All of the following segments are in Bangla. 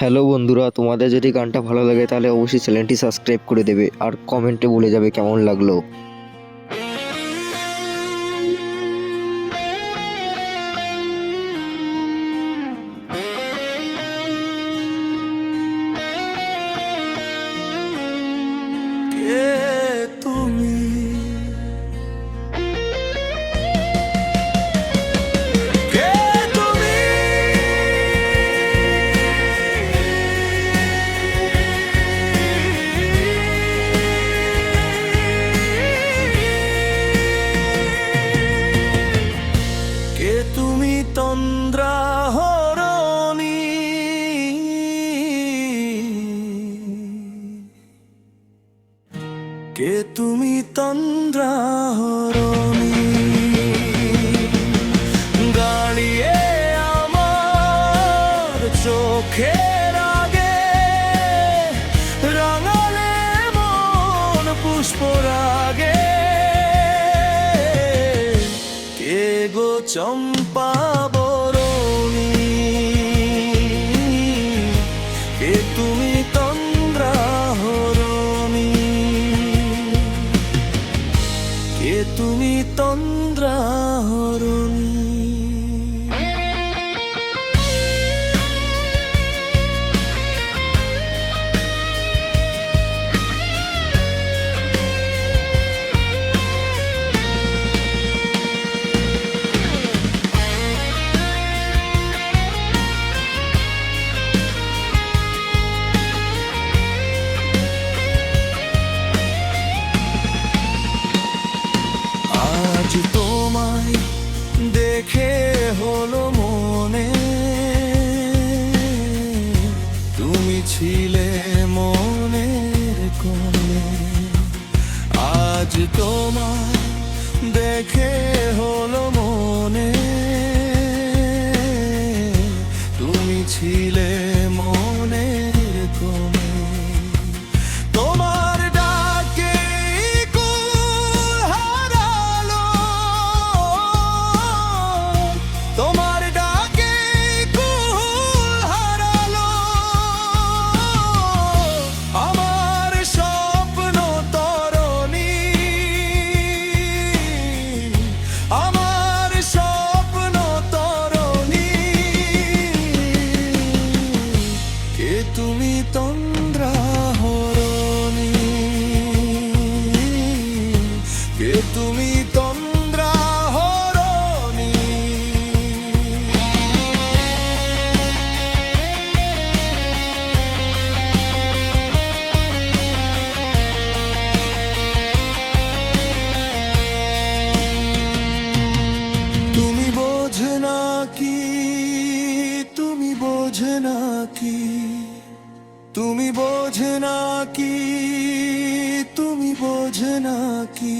হ্যালো বন্ধুরা, তোমাদের যদি গানটা ভালো লাগে তাহলে অবশ্যই চ্যানেলটি সাবস্ক্রাইব করে দেবে আর কমেন্টে বলে যাবে কেমন লাগল। কে তুমি তন্দ্রা হরণী দাঁড়িয়ে আমার চোখের আগে রাঙালে মন পুষ্পরাগে। কে গো চম্পা Go tomar বোঝে কি? তুমি বোঝে না কি? তুমি বোঝে না কি?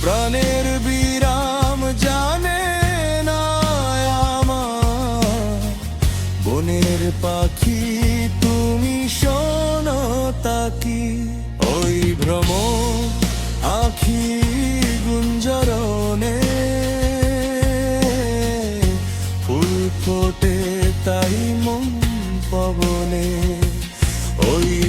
প্রাণের বিরাম জানে না বনের পাখি, তুমি শোনো তাকি। ওই ভ্রম আখি ওই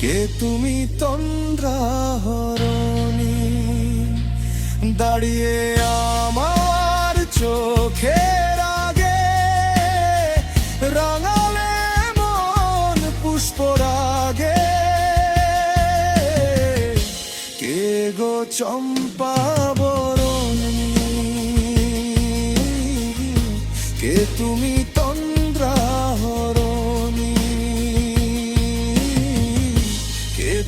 কে তুমি তন্দ্রা দাঁড়িয়ে আমার চোখের আগে? রাঙালে মন পুষ্পরাগে। কে গো চম্পা বরণী? কে তুমি